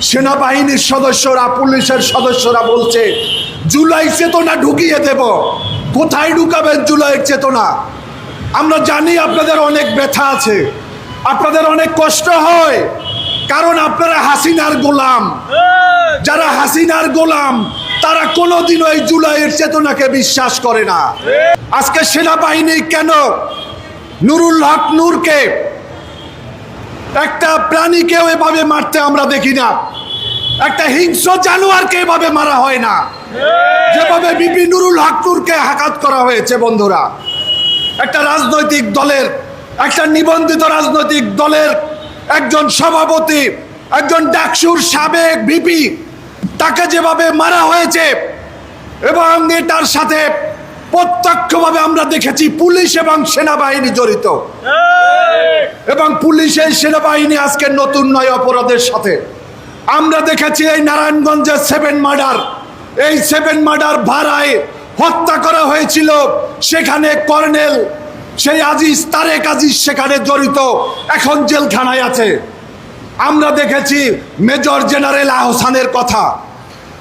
সেনাবাহিনীর সদস্যরা, পুলিশের সদস্যরা বলছে, জুলাই চেতনা ঢুকিয়ে দেব। কোথায় ঢুকাবেন জুলাইয়ের চেতনা? আমরা জানি আপনাদের অনেক ব্যথা আছে। আপনাদের অনেক কষ্ট হয়। কারণ আপনারা হাসিনার গোলাম। যারা হাসিনার গোলাম, তারা কোনোদিনও এই জুলাইয়ের চেতনাকে বিশ্বাস করে না। আজকে সেনাবাহিনী কেন নুরুল হক নূরকে একটা প্রাণীকেও এভাবে মারতে আমরা দেখি না। একটা হিংস্র জানোয়ারকে এভাবে মারা হয় না। যেভাবে বিপি নুরুল হক নূরকে হাকাত করা হয়েছে বন্ধুরা। একটা রাজনৈতিক দলের, একটা নিবন্ধিত রাজনৈতিক দলের একজন সভাপতি, একজন ডাকসুর সাবেক ভিপি তাকে যেভাবে মারা হয়েছে এবং এটার সাথে প্রত্যক্ষভাবে আমরা দেখেছি পুলিশ এবং সেনাবাহিনী জড়িত। এবং পুলিশের সেনাবাহিনী আজকে নতুন নয় অপরাধের সাথে। আমরা দেখেছি এই নারায়ণগঞ্জের সেভেন মার্ডার। এই সেভেন মার্ডার ভাড়ায় হত্যা করা হয়েছিল। সেখানে কর্নেল সেই আজিজ তারেক আজিজ সেখানে জড়িত। এখন জেলখানায় আছে। আমরা দেখেছি মেজর জেনারেল আহসানের কথা।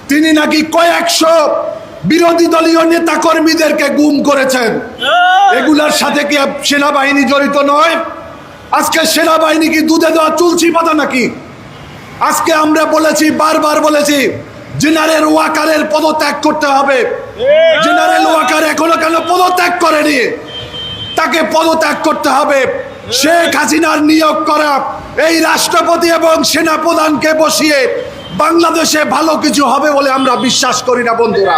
তিনি নাকি কয়েকশো বিরোধী দলীয় নেতা কর্মীদেরকে গুম করেছেন। এগুলার সাথে কি সেনাবাহিনী জড়িত নয়? আজকে সেনাবাহিনী কি দুধে দেওয়া চুলছি পাতা নাকি? আজকে আমরা বলেছি বারবার বলেছি জেনারেল ওয়াকারের পদত্যাগ করতে হবে। জেনারেল ওয়াকার এখনও কেন পদত্যাগ করেনি? তাকে পদত্যাগ করতে হবে। শেখ হাসিনার নিয়োগ করা এই রাষ্ট্রপতি এবং সেনাপ্রধানকে বসিয়ে বাংলাদেশে ভালো কিছু হবে বলে আমরা বিশ্বাস করি না বন্ধুরা।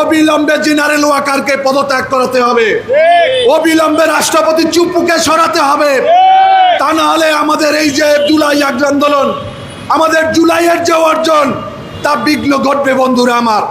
অবিলম্বে জেনারেল ওয়াকারকে পদত্যাগ করাতে হবে। অবিলম্বে রাষ্ট্রপতি চুপুকে সরাতে হবে। তা না হলে আমাদের এই যে জুলাই আন্দোলন আমাদের জুলাইয়ের যে অর্জন তা বিঘ্ন ঘটবে বন্ধুরা আমার।